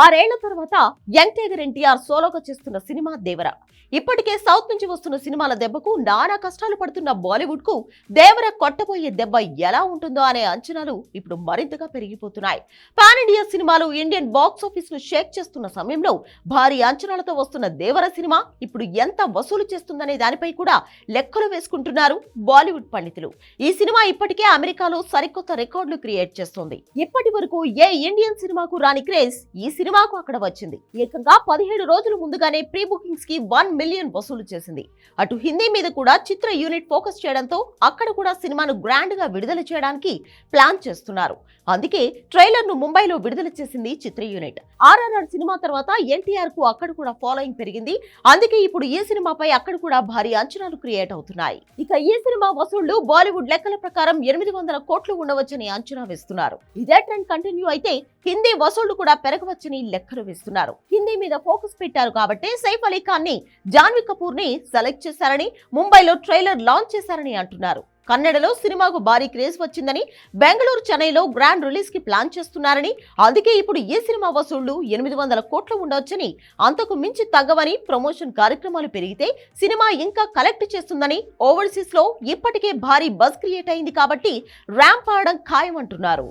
ఆరేళ్ళ తర్వాత young tiger NTR సోలోగా చేస్తున్న సినిమా దేవర. ఇప్పటికే సౌత్ నుంచి వస్తున్న సినిమాల దెబ్బకు నానా కష్టాలు పడుతున్న బాలీవుడ్కు దేవర కొట్టబోయే దెబ్బ ఎలా ఉంటుందో అనే అంచనాలు ఇప్పుడు మరింతగా పెరిగిపోతున్నాయి. పాన్ ఇండియా సినిమాలు ఇండియన్ బాక్స్ ఆఫీస్ను షేక్ చేస్తున్న సమయంలో భారీ అంచనాలతో వస్తున్న దేవర సినిమా ఇప్పుడు ఎంత వసూలు చేస్తుందనే దానిపై కూడా లెక్కలు వేసుకుంటున్నారు బాలీవుడ్ పండితులు. ఈ సినిమా ఇప్పటికే అమెరికాలో సరికొత్త రికార్డులు క్రియేట్ చేస్తోంది. ఇప్పటి వరకు ఏ ఇండియన్ సినిమాకు రాని క్రేజ్ ఈ సినిమాకు అక్కడ వచ్చింది. ఏకంగా పదిహేడు రోజుల ముందుగానే ప్రీ బుకింగ్స్కి వన్ మిలియన్ వసూలు చేసింది. అటు హిందీ మీద కూడా చిత్ర యూనిట్ ఫోకస్ చేయడంతో అక్కడ కూడా సినిమాను గ్రాండ్గా విడుదల చేయడానికి ప్లాన్ చేస్తున్నారు. అందుకే ట్రైలర్ను ముంబైలో విడుదల చేసింది చిత్ర యూనిట్. ఆర్ఆర్ఆర్ సినిమా తర్వాత ఎన్టీఆర్కు అక్కడ కూడా ఫాలోయింగ్ పెరిగింది. అందుకే ఇప్పుడు ఈ సినిమాపై అక్కడ కూడా భారీ అంచనాలు క్రియేట్ అవుతున్నాయి. ఇక ఈ సినిమా వసూళ్ళు బాలీవుడ్ లెక్కల ప్రకారం ఎనిమిది వందల కోట్లు ఉండవచ్చని అంచనా వేస్తున్నారు. ఇదే ట్రెండ్ కంటిన్యూ అయితే హిందీ వసూళ్ళు కూడా పెరగవచ్చని లెక్కలు వేస్తున్నారు. హిందీ మీద ఫోకస్ పెట్టారు కాబట్టి సైఫ్ అలీ ఖాన్ని జాన్వీ కపూర్ని సెలెక్ట్ చేశారని ముంబైలో ట్రైలర్ లాంచ్ చేశారని అంటున్నారు. కన్నడలో సినిమాకు భారీ క్రేజ్ వచ్చిందని బెంగళూరు చెన్నైలో గ్రాండ్ రిలీజ్కి ప్లాన్ చేస్తున్నారని అందుకే ఇప్పుడు ఏ సినిమా వసూళ్ళు ఎనిమిది వందల కోట్లు ఉండవచ్చని అంతకు మించి తగ్గవని ప్రమోషన్ కార్యక్రమాలు పెరిగితే సినిమా ఇంకా కలెక్ట్ చేస్తుందని ఓవర్సీస్లో ఇప్పటికే భారీ బజ్ క్రియేట్ అయింది కాబట్టి ర్యాంప్ ఆడడం ఖాయం అంటున్నారు